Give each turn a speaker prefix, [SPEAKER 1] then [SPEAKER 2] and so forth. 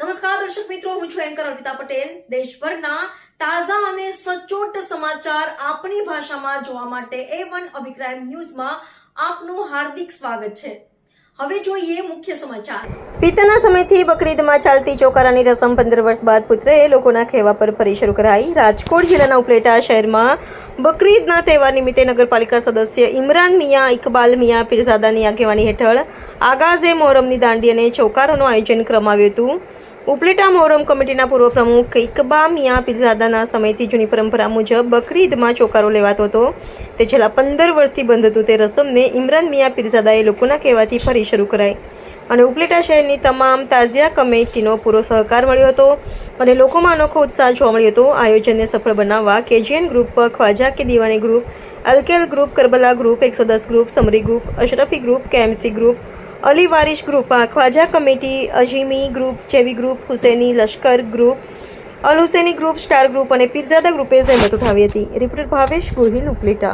[SPEAKER 1] નમસ્કાર, દર્શક મિત્રો, હું છું એન્કર અર્પિતા પટેલ. દેશભરના તાજા અને સચોટ સમાચાર આપણી ભાષામાં જોવા માટે એ વન અભિપ્રાય ન્યૂઝમાં આપનું હાર્દિક સ્વાગત છે. હવે જોઈએ મુખ્ય સમાચાર. પિતાના સમયથી બકરીદમાં ચાલતી ચોકારાની રસમ પંદર વર્ષ બાદ પુત્રએ લોકોના કહેવા પર ફરી શરૂ કરાઈ. રાજકોટ જિલ્લાના ઉપલેટા શહેરમાં બકરીદના તહેવાર નિમિત્તે નગરપાલિકા સદસ્ય ઇમરાન મિયા ઇકબાલ મિયા પીરઝાદાની આગેવાની હેઠળ આગાઝે મોહરમની દાંડી અને ચોકારોનું આયોજન કરવામાં આવ્યું હતું. ઉપલેટા મોહરમ કમિટીના પૂર્વ પ્રમુખ ઇકબા મિયા પીરઝાદાના સમયથી જૂની પરંપરા મુજબ બકરી ઈદમાં ચોકારો લેવાતો હતો. તે છેલ્લા પંદર વર્ષથી બંધ હતું. તે રસમને ઇમરાન મિયા પીરઝાદાએ લોકોના કહેવાથી ફરી શરૂ કરાઈ અને ઉપલેટા શહેરની તમામ તાઝિયા કમિટીનો પૂરો સહકાર મળ્યો હતો અને લોકોમાં અનોખો ઉત્સાહ જોવા મળ્યો હતો. આયોજનને સફળ બનાવવા કેજીએન ગ્રુપ, ખ્વાજા કે દીવાની ગ્રુપ, અલકેલ ગ્રુપ, કરબલા ગ્રુપ, એકસો દસ group, summary group, Ashrafi group, KMC group Ali Waris ગ્રુપમાં ખ્વાજા કમિટી અજીમી ગ્રુપ, જેવી ગ્રુપ, હુસેની લશ્કર group, Al Husaini group, star group અને પીરઝાદા ગ્રુપે જહેમત ઉઠાવી હતી. રિપોર્ટર ભાવેશ ગોહિલ, ઉપલેટા.